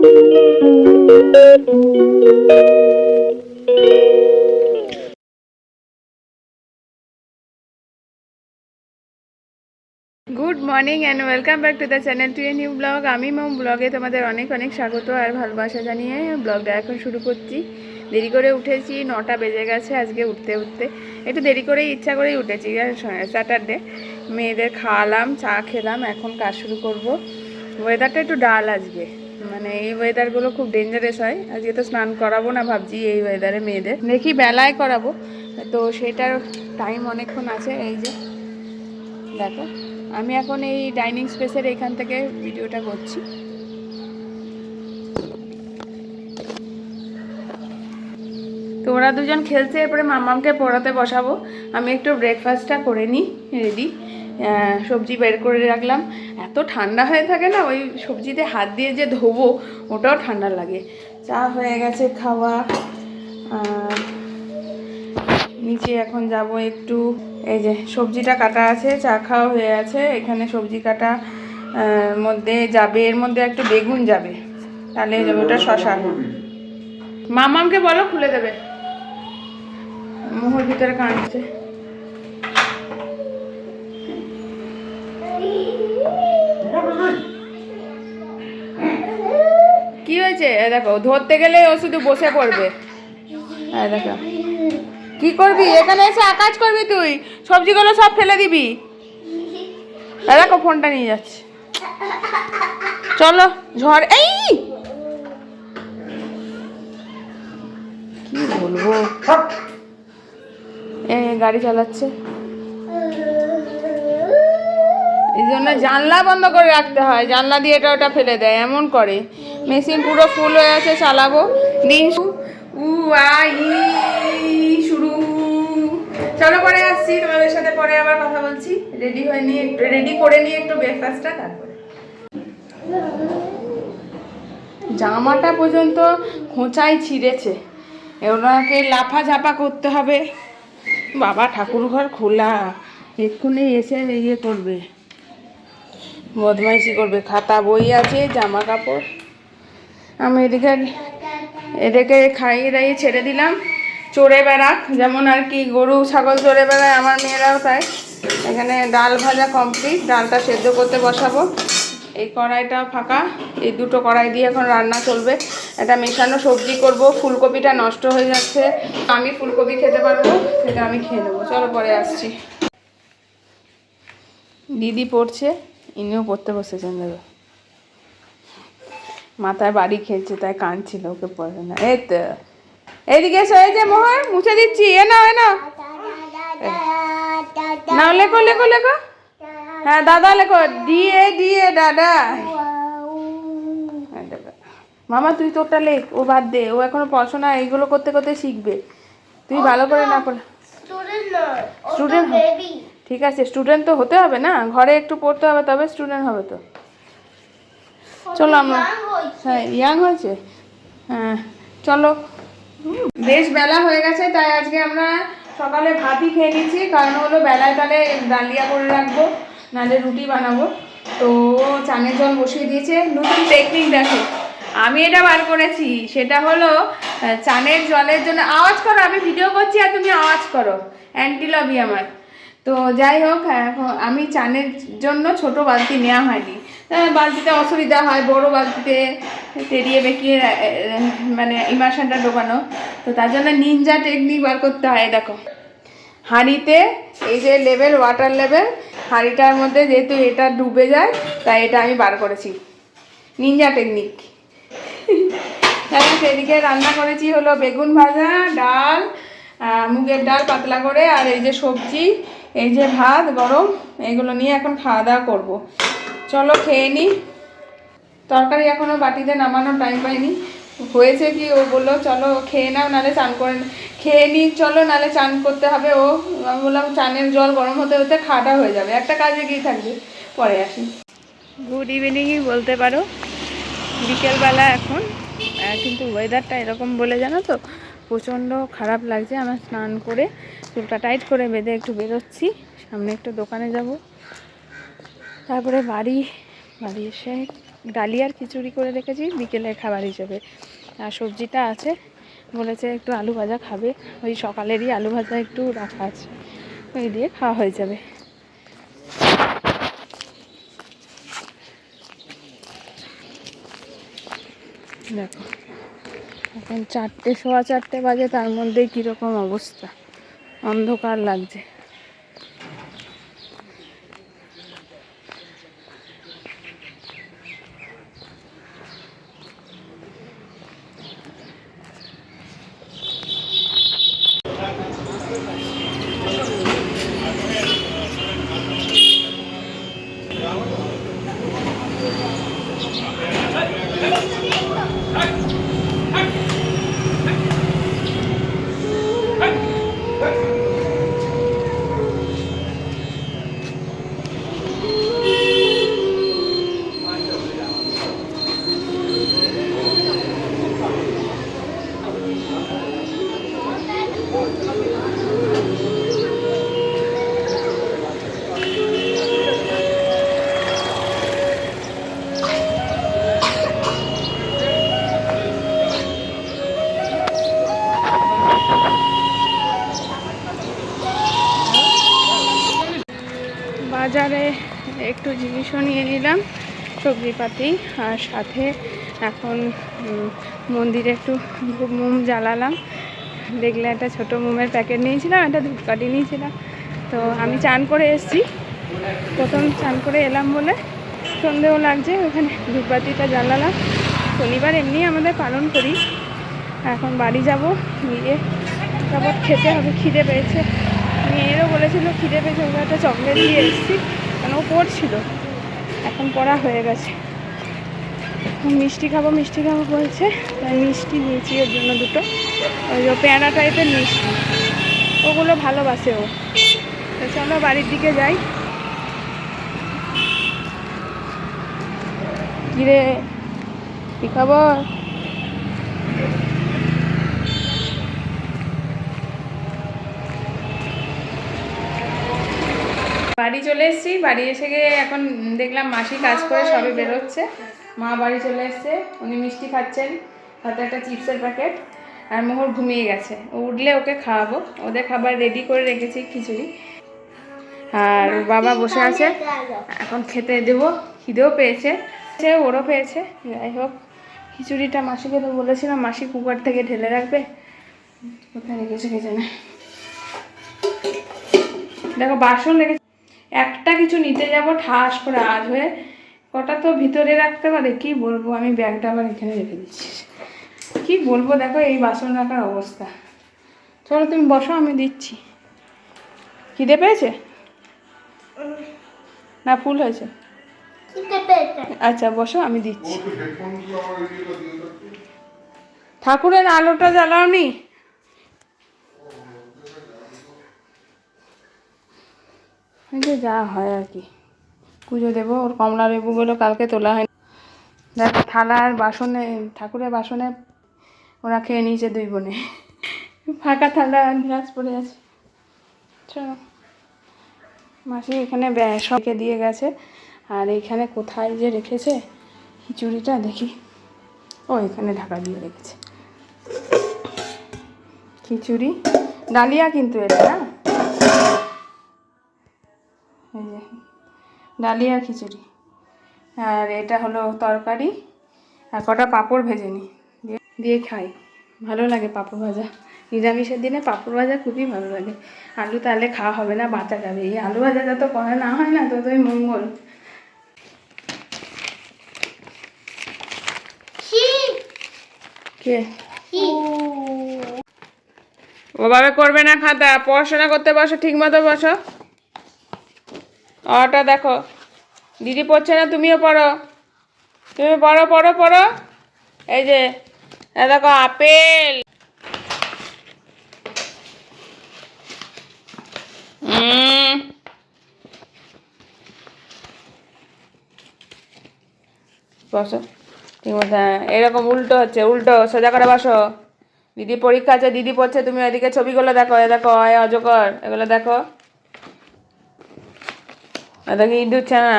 Good morning and welcome back to the channel to a new blog আমি মম ব্লগে তোমাদের অনেক অনেক স্বাগত আর ভালোবাসা জানিয়ে ব্লগটা এখন শুরু করছি। দেরি করে উঠেছি, নটা বেজে গেছে আজকে উঠতে উঠতে। একটু দেরি করেই ইচ্ছা করেই উঠেছি স্যাটারডে মেয়েদের খাওয়ালাম, চা খেলাম, এখন কাজ শুরু করব। ওয়েদারটা একটু ডাল আজকে। মানে এই ওয়েদারগুলো খুব ডেঞ্জারাস হয়। আজকে তো স্নান করাবো না ভাবছি এই ওয়েদারে মেয়েদের। দেখি বেলায় করাবো। তো সেটার টাইম অনেকক্ষণ আছে, এই যে। দেখো, আমি এখন এই ডাইনিং স্পেসের এখান থেকে ভিডিওটা করছি। তো ওরা দুজন খেলছে, এরপরে মামামকে পড়াতে বসাবো। আমি একটু ব্রেকফাস্টটা করে নিই রেডি সবজি বের করে রাখলাম। এত ঠান্ডা হয়ে থাকে না, ওই সবজিতে হাত দিয়ে যে ধোবো, ওটাও ঠান্ডা লাগে। চা হয়ে গেছে খাওয়া। নিচে এখন যাব একটু। এই যে সবজিটা কাটা আছে, চা খাওয়া হয়ে আছে। এখানে সবজি কাটা মধ্যে যাবে, এর মধ্যে একটু বেগুন যাবে। তাহলে যাবে ওটা শশা। মামামকে বলো, খুলে দেবে। মোহর ভিতরে কাঁদছে। দেখো, ধরতে গেলে ও শুধু বসে পড়বে। এই দেখো। কি করবি? এখানে এসে আকাজ করবি তুই? সবজিগুলো সব ফেলে দিবি? দেখো, ফোনটা নিয়ে যাচ্ছে। চলো, ঝড়, এই! কি বলব? গাড়ি চালাচ্ছে। এই জন্য জানলা বন্ধ করে রাখতে হয়। জানলা দিয়ে এটা ওটা ফেলে দেয়, এমন করে। মেশিন পুরো ফুল হয়ে আছে চালাবো। দিন উ আ ই শুরু। চলো পরে আসছি তোমাদের সাথে পরে আবার কথা বলছি। রেডি হয়ে নিয়ে একটু রেডি করে নিয়ে একটু ব্রেকফাস্টটা তারপরে। জামাটা পর্যন্ত খোঁচাই ছিঁড়েছে। ওনাকে লাফা ঝাপা করতে হবে। বাবা ঠাকুর ঘর খোলা। এক্ষুনি এসে ইয়ে করবে। বদমাইশি করবে। খাতা বই আছে জামা কাপড়। আমি এদিকে এদেরকে খাইয়ে দাইয়ে ছেড়ে দিলাম। চড়ে বেড়াক, যেমন আর কি গরু, ছাগল চড়ে বেড়ায়, আমার মেয়েরাও তাই। এখানে ডাল ভাজা কমপ্লিট ডালটা সেদ্ধ করতে বসাবো। এই কড়াইটা ফাঁকা, এই দুটো কড়াই দিয়ে এখন রান্না চলবে। এটা মেশানো সবজি করব, ফুলকপিটা নষ্ট হয়ে যাচ্ছে। আমি ফুলকপি খেতে পারব সেটা আমি খেয়ে নেব। চলো পরে আসছি। দিদি পড়ছে, ইনিও পড়তে বসেছেন দেখো মাথায় বাড়ি খেয়েছে তাই কাঁদছিল ওকে পড়ে না। এই তো। এইদিকে এসো এই যে মোহর মুছে দিচ্ছি এ না এ নাও। নাও লেখো লেখো লেখো। হ্যাঁ দাদা লেখো ডিএ ডিএ দাদা। মামা তুই তোরটা লেখ ও বাদ দে ও এখনও পড়াশোনা এইগুলো করতে করতে শিখবে। তুই ভালো করে না পড়ে। স্টুডেন্ট ঠিক আছে স্টুডেন্ট তো হতে হবে না ঘরে একটু পড়তে হবে তবে স্টুডেন্ট হবে তো। চলো আমরা। হ্যাঁ ইয়াং হয়েছে? হ্যাঁ চলো। বেশ বেলা হয়ে গেছে, তাই আজকে আমরা সকালে ভাতই খেয়ে নিচ্ছি কারণ হলো বেলায় তাহলে ডালিয়া করে রাখব, নাহলে রুটি বানাবো। তো চানের জল বসিয়ে দিয়েছে। নতুন টেকনিক দেখো। আমি এটা বার করেছি। সেটা হলো চানের জলের জন্য আওয়াজ করো, আমি ভিডিও করছি আর তুমি আওয়াজ করো। অ্যান্টি লবি আমার। তো যাই হোক আমি চানের জন্য ছোট বালতি নেওয়া হয়নি। বালতিতে অসুবিধা হয়, বড় বালতিতে তেড়িয়ে বেঁকিয়ে মানে ইমার্শনটা ঢোকানো। তো তার জন্য নিনজা টেকনিক বার করতে হয় দেখো। হাঁড়িতে এই যে লেভেল ওয়াটার লেভেল হাঁড়িটার মধ্যে যেহেতু এটা ডুবে যায়, তাই এটা আমি বার করেছি। নিনজা টেকনিক সেদিকে রান্না করেছি হলো বেগুন ভাজা, ডাল মুগের ডাল পাতলা করে, আর এই যে সবজি, এই যে ভাত, গরম, এগুলো নিয়ে এখন খাওয়া দাওয়া করব। চলো খেয়ে নিই তরকারি এখনও বাটিতে নামানোর টাইম পাইনি। হয়েছে কি? ও বলল, চলো খেয়ে নাও, নাহলে চান করে খেয়ে নিই চলো, নাহলে চান করতে হবে। ও, আমি বললাম, চানের জল গরম হতে হতে খাওয়াটা হয়ে যাবে। একটা কাজে গিয়ে থাকবে। পরে আসি। গুড ইভিনিংই বলতে পারো। বিকেলবেলা এখন। কিন্তু ওয়েদারটা এরকম বলে জানো তো, প্রচণ্ড খারাপ লাগছে। আমার স্নান করে চুলটা টাইট করে বেঁধে একটু বেরোচ্ছি। সামনে একটু দোকানে যাব। তারপরে বাড়ি বাড়ি এসে ডালিয়ার খিচুড়ি করে রেখেছি, বিকেলের খাবার হিসেবে। আর সবজিটা আছে, বলেছে একটু আলু ভাজা খাবে, ওই সকালেরই আলু ভাজা একটু রাখা আছে, ওই দিয়ে খাওয়া হয়ে যাবে। দেখো, এখন চারটে, সোয়া চারটে বাজে, তার মধ্যে কীরকম অবস্থা? অন্ধকার লাগছে। নিলাম সবজিপাতি আর সাথে এখন মন্দিরে একটু মোম জ্বালালাম। দেখলে একটা ছোট মোমের প্যাকেট নিয়েছিলাম, একটা ধূপকাঠি নিয়েছিলাম। তো আমি চান করে এসেছি। প্রথম চান করে এলাম বলে সন্ধেও লাগছে, ওখানে ধূপবাতিটা জ্বালালাম। শনিবার এমনি আমাদের পালন করি। এখন বাড়ি যাব, গিয়ে তারপর খেতে হবে, খিদে পেয়েছে। মেয়েরও বলেছিল খিদে পেয়েছে ওকে একটা চকলেট দিয়ে এসেছি কারণ ও পড়ছিল। এখন পড়া হয়ে গেছে। মিষ্টি খাব মিষ্টি খাব বলছে। তাই মিষ্টি নিয়েছি ওর জন্য দুটো। ওই যে পেয়ারা টাইপের মিষ্টি। ওগুলো ভালোবাসে ও। চলো বাড়ির দিকে যাই। কিরে? কী খবর? বাড়ি চলে এসেছি। বাড়ি এসে গিয়ে এখন দেখলাম মাসি কাজ করে সবে বেরোচ্ছে। মা বাড়ি চলে এসছে। উনি মিষ্টি খাচ্ছেন। হাতে একটা চিপসের প্যাকেট। আর মোহর ঘুমিয়ে গেছে। ও উঠলে ওকে খাওয়াবো। ওদের খাবার রেডি করে রেখেছি খিচুড়ি। আর বাবা বসে আছে। এখন খেতে দেবো। খিদেও পেয়েছে। সে ওরও পেয়েছে। যাই হোক খিচুড়িটা মাসিকে তো বলেছিলাম। মাসি কুকার থেকে ঢেলে রাখবে। কোথায় রেখেছে কে জানে। দেখো বাসন রেখে একটা কিছু নিতে যাব ঠাস করে আজ হয়ে কটা তো ভিতরে রাখতে পারে কি বলব? আমি ব্যাগটা আবার এখানে রেখে দিচ্ছি। কি বলব? দেখো এই বাসন রাখার অবস্থা। চলো তুমি বসো আমি দিচ্ছি। খিদে পেয়েছে? না ফুল হয়েছে? আচ্ছা বসো আমি দিচ্ছি। ঠাকুরের আলোটা জ্বালাওনি? এই যে যা হয় আর কি। পুজো দেবো, ওর কমলা লেবুগুলো কালকে তোলা হয় দেখ থালার বাসনে, ঠাকুরের বাসনে ওরা খেয়ে নিয়েছে দুই বোনে। ফাঁকা থালা আর গ্লাস পড়ে আছে। চলো। মাসি এখানে ব্যা- সবকে দিয়ে গেছে। আর এখানে কোথায় যে রেখেছে, খিচুড়িটা দেখি। ও, এখানে ঢাকা দিয়ে রেখেছে। খিচুড়ি। ডালিয়া কিন্তু এটা এই যে ডালিয়া খিচুড়ি। আর এটা হলো তরকারি। আর কটা পাঁপড় ভেজে নিই। দিয়ে দিয়ে খাই। ভালো লাগে পাঁপড় ভাজা। নিরামিষের দিনে পাঁপড় ভাজা খুবই ভালো লাগে। আলু তাহলে খাওয়া হবে না বাঁচা যাবে। এই আলু ভাজা যত করা না হয় না ততই মঙ্গল। কে? ওভাবে করবে না খাতা। পড়াশোনা করতে বসো ঠিক মতো বসো। ওটা দেখো। দিদি পড়ছে না তুমিও পড়ো। তুমি পড়ো পড়ো পড়ো। এই যে দেখো আপেল। বসো। ঠিক মতো হ্যাঁ, এরকম উল্টো হচ্ছে উল্টো সোজা করে বসো। দিদি পরীক্ষা আছে দিদি পড়ছে তুমি ওইদিকে ছবিগুলো দেখো এ দেখো অজগর এগুলো দেখো। দেখো ইঁদুর ছানা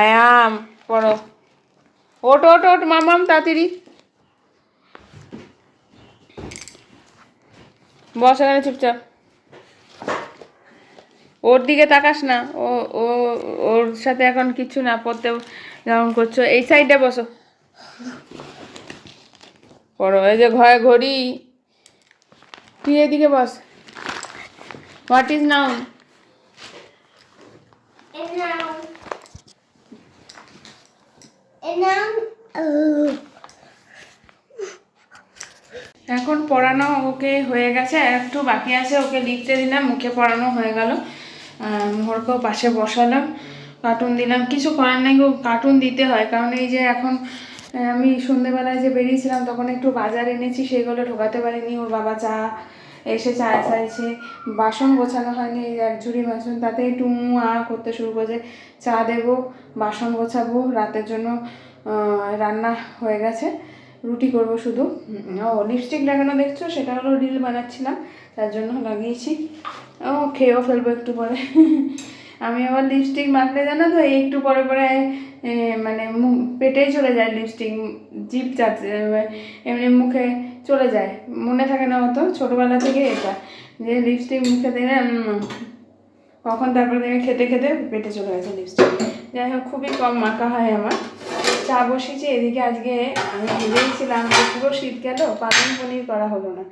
আয়াম পড়ো ওট ওট ওট মামাম তাড়াতাড়ি বস এখানে চুপচাপ। ওর দিকে তাকাস না। ও ও, ওর সাথে এখন কিছু না, পড়তে যেমন করছ। এই সাইডে বসো। পড়ো, এই যে ঘরে ঘড়ি। তুই এদিকে বস। হোয়াট ইজ নাউন এখন পড়ানো ওকে হয়ে গেছে, আর একটু বাকি আছে, ওকে লিখতে দিলাম মুখে পড়ানো হয়ে গেল। ওরকেও পাশে বসালাম কার্টুন দিলাম। কিছু করার নেই কার্টুন দিতে হয়, কারণ এই যে এখন আমি সন্ধেবেলায় যে বেরিয়েছিলাম, তখন একটু বাজার এনেছি সেগুলো ঢোকাতে পারিনি, ওর বাবা চা এসে চা চাইছে বাসন গোছানো হয়নি এক ঝুড়ি বাসন, তাতে একটু উঁ আ করতে শুরু করেছে চা দেবো, বাসন গোছাবো, রাতের জন্য রান্না হয়ে গেছে, রুটি করব শুধু। ও লিপস্টিক লাগানো দেখছ? সেটা হলো রিল বানাচ্ছিলাম, তার জন্য লাগিয়েছি। ও, খেয়েও ফেলব একটু পরে। আমি আবার লিপস্টিক মাখলে জানো তো একটু পরে পরে মানে পেটেই চলে যায় লিপস্টিক জিপ চাচ্ছে এমনি মুখে চলে যায়। মনে থাকে না অত, ছোটোবেলা থেকে এটা। যে লিপস্টিক মুখে দিলে কখন তারপরে দেখে খেতে খেতে পেটে চলে গেছে লিপস্টিক যাই হোক, খুবই কম মাখা হয় আমার। চা বসেছি, এদিকে আজকে আমি ভেবেছিলাম যে পুরো শীত গেল, পালং পনির করা হলো না।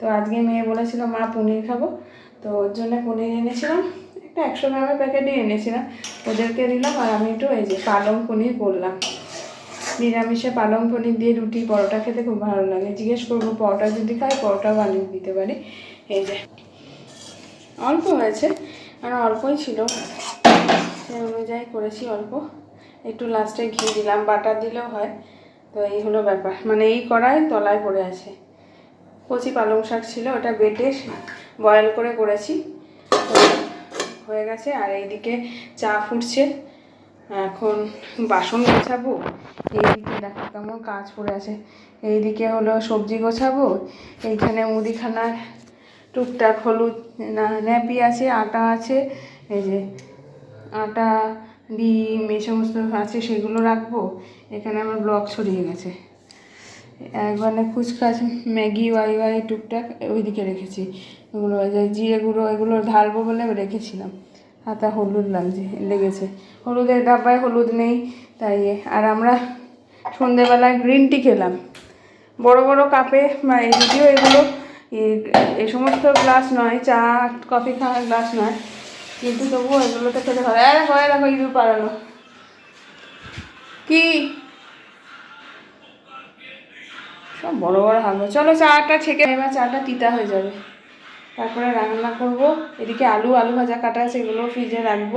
তো আজকে মেয়ে বলেছিল, মা, পনির খাব। তো ওর জন্য পনির এনেছিলাম, একটা একশো গ্রামের প্যাকেটই এনেছিলাম। ওদেরকে দিলাম আর আমি একটু এই যে পালং পনির করলাম। নিরামিষে পালং পনির দিয়ে রুটি, পরোটা খেতে খুব ভালো লাগে। জিজ্ঞেস করব, পরোটা যদি খাই পরোটা বানিয়ে দিতে পারি। এই যে, অল্প হয়েছে, আর অল্পই ছিল। সেই অনুযায়ী করেছি অল্প। একটু লাস্টে ঘি দিলাম, বাটার দিলেও হয়। তো এই হলো ব্যাপার। মানে এই কড়াই তলায় পড়ে আছে। কচি পালং শাক ছিল, ওটা বেটে বয়েল করে করেছি। হয়ে গেছে, আর এইদিকে চা ফুটছে। এখন বাসন গোছাবো, এইদিকে দেখো কেমন কাজ পড়ে আছে। এইদিকে হলো সবজি গোছাবো, এইখানে মুদিখানার টুকটাক হলুদ ন্যাপি আছে, আটা আছে, এই যে আটা, ডিম, এই সমস্ত আছে সেগুলো রাখব। এখানে আমার ব্লক ছড়িয়ে গেছে। একবার ফুচকা, ম্যাগি ওয়াই ওয়াই টুকটাক ওইদিকে রেখেছি। ওই জিরে গুঁড়ো এগুলো ঢালবো বলে রেখেছিলাম। হাতা হলুদ লাগছে, লেগেছে। হলুদের ডাব্বায় হলুদ নেই, তাই আর আমরা সন্ধেবেলায় গ্রিন টি খেলাম। বড় বড় কাপে যদিও এগুলো এই- সমস্ত গ্লাস নয়, চা, কফি খাওয়ার গ্লাস নয়, কিন্তু তবুও এগুলোতে খেতে ভালো। আরে হয়ে দেখো, ইঁদুর পাড়ালো। কি? সব বড় বড় হবে চলো চাটা ছেঁকে, এবার চাটা তিতা হয়ে যাবে। তারপরে রান্না করব। এদিকে আলু আলু ভাজা কাটা আছে এগুলো ফ্রিজে রাখব।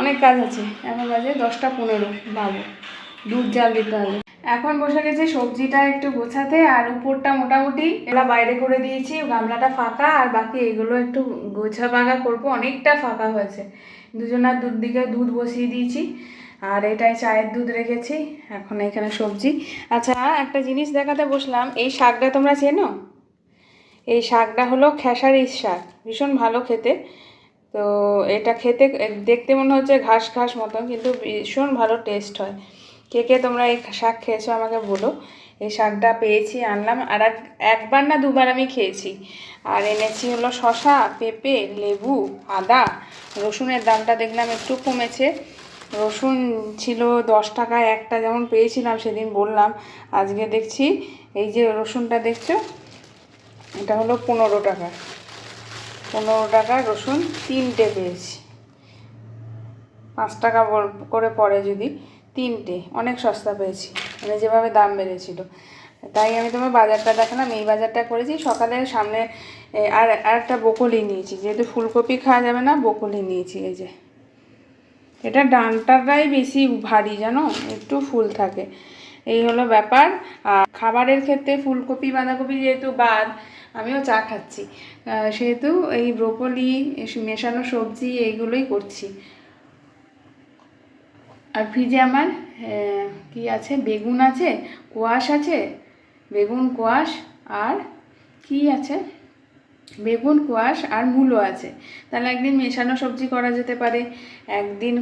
অনেক কাজ আছে। এখন বাজে দশটা পনেরো বাবু দুধ জাল দিতে হবে। এখন বসে গেছি সবজিটা একটু গোছাতে, আর উপরটা মোটামুটি এলা বাইরে করে দিয়েছি, গামলাটা ফাঁকা, আর বাকি এগুলো একটু গোছা বাগা করব। অনেকটা ফাঁকা হয়েছে। দুজনার দুধ দিকে দুধ বসিয়ে দিয়েছি, আর এটাই চায়ের দুধ রেখেছি। এখন এখানে সবজি। আচ্ছা একটা জিনিস দেখাতে বসলাম। এই শাকটা তোমরা চেনো? এই শাকটা হলো খেসারির শাক, ভীষণ ভালো খেতে। তো এটা খেতে, দেখতে মনে হচ্ছে ঘাস ঘাস মতো কিন্তু ভীষণ ভালো টেস্ট হয়। কে কে তোমরা এই শাক খেয়েছো আমাকে বলো। এই শাকটা পেয়েছি, আনলাম, আর এক- একবার না দুবার আমি খেয়েছি। আর এনেছি হলো শশা পেঁপে, লেবু, আদা, রসুনের দামটা দেখলাম একটু কমেছে। রসুন ছিল দশ টাকায় একটা, যেমন পেয়েছিলাম সেদিন বললাম। আজকে দেখছি, এই যে রসুনটা দেখছ? এটা হলো পনেরো টাকা। পনেরো টাকা রসুন তিনটে পেয়েছি। পাঁচ টাকা করে পড়ে যদি তিনটে, অনেক সস্তা পেয়েছি। মানে যেভাবে দাম বেড়েছিল। তাই আমি তোমার বাজারটা দেখালাম। এই বাজারটা করেছি। সকালে সামনে আর আর একটা বকলি নিয়েছি। যেহেতু ফুলকপি খাওয়া যাবে না, বকলি নিয়েছি এই যে। এটা ডানটাটাই বেশি ভারী, জানো? একটু ফুল থাকে। এই হলো ব্যাপার। আর খাবারের ক্ষেত্রে ফুলকপি, বাঁধাকপি যেহেতু বাদ আমিও চা খাচ্ছি। সেহেতু এই ব্রোকলি মেশানো সবজি এইগুলোই করছি। আর ফ্রিজে আমার কি আছে? বেগুন আছে কোয়াশ আছে বেগুন কোয়াশ আর কি আছে? বেগুন কোয়াশ আর মূলো আছে। তাহলে একদিন মেশানো সবজি করা যেতে পারে। একদিন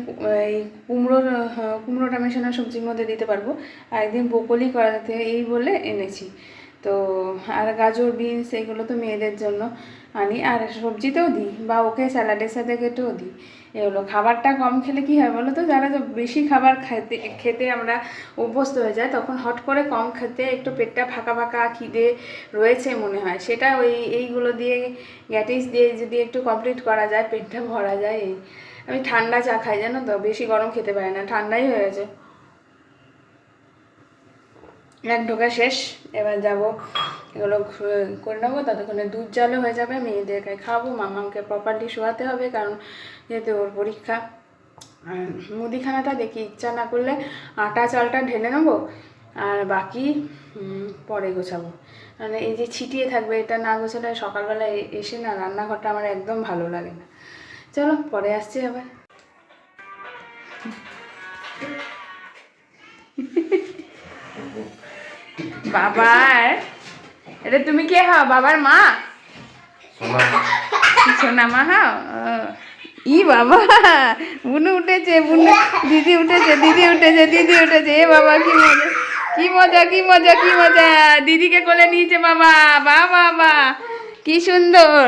এই কুমড়োর আহ, কুমড়োটা মেশানো সবজির মধ্যে দিতে পারব। আর একদিন বকলি করা যেতে এই বলে এনেছি। তো আর গাজর, বিনস এগুলো তো মেয়েদের জন্য আনি। আর সবজিতেও দিই বা ওকে স্যালাডের সাথে কেটেও দিই। এগুলো খাবারটা কম খেলে কি হয় বলো তো যারা বেশি খাবার খেতে খেতে আমরা অভ্যস্ত হয়ে যায়, তখন হট করে কম খেতে একটু পেটটা ফাঁকা ফাঁকা খিদে রয়েছে মনে হয়। সেটা ওই এইগুলো দিয়ে, গ্যাটিস দিয়ে যদি একটু কমপ্লিট করা যায়, পেটটা ভরা যায়, এই আমি ঠান্ডা চা খাই জানো তো? বেশি গরম খেতে পারি না। ঠান্ডাই হয়ে গেছে। এক ঢোকা শেষ, এবার যাব, এগুলো করে নেব, ততক্ষণে দুধ জালও হয়ে যাবে, মেয়েদেরকে খাব, মামাকে প্রপারলি শোয়াতে হবে, কারণ যেহেতু ওর পরীক্ষা। মুদিখানাটা দেখি, ইচ্ছা না করলে আটা চালটা ঢেলে নেব, আর বাকি পরে গোছাবো। মানে এই যে ছিটিয়ে থাকবে, এটা না গোছালে সকালবেলা এসে না রান্নাঘরটা আমার একদম ভালো লাগে না। চলো, পরে আসছি আবার। বাবার? এটা তুমি কে হও? বাবার মা? সোনা। মা হও। ই বাবা বুনু উঠেছে বুনু। দিদি উঠেছে দিদি উঠেছে দিদি উঠেছে। এ বাবা কি মজা কি মজা কি মজা কি মজা। দিদিকে কোলে নিয়েছে বাবা বা বাবা। কি সুন্দর।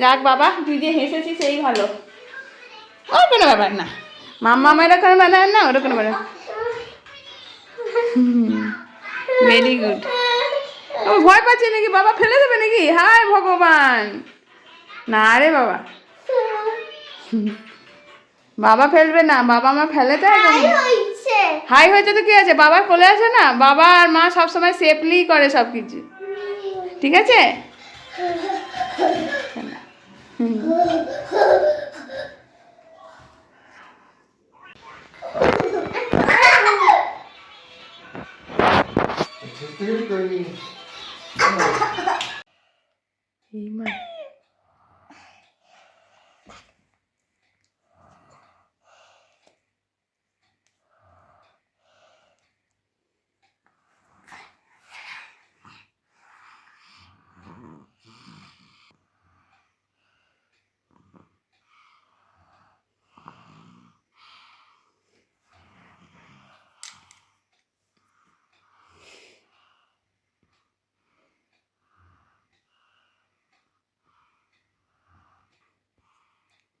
যাক বাবা তুই যে হেসেছিস সেই ভালো। ও কোনো ব্যাপার না। মাম্মা আমার কোনো ব্যাপার না ওটা কোনো ব্যাপার ভেরি গুড ও ভয় পাচ্ছে নাকি? বাবা ফেলে দেবে নাকি? হায় ভগবান। না রে বাবা। বাবা ফেলবে না বাবা মা ফেলে দেয় হাই হয়েছে। তো কি আছে? বাবার কোলে আছে না? বাবা আর মা সবসময় সেফলি করে সব কিছু ঠিক আছে? হুম। এই মা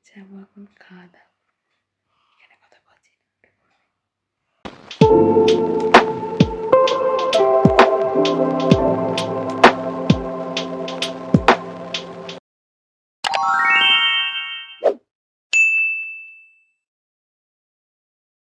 যাব এখন খাওয়া দাওয়া এখানে কথা বলছি না।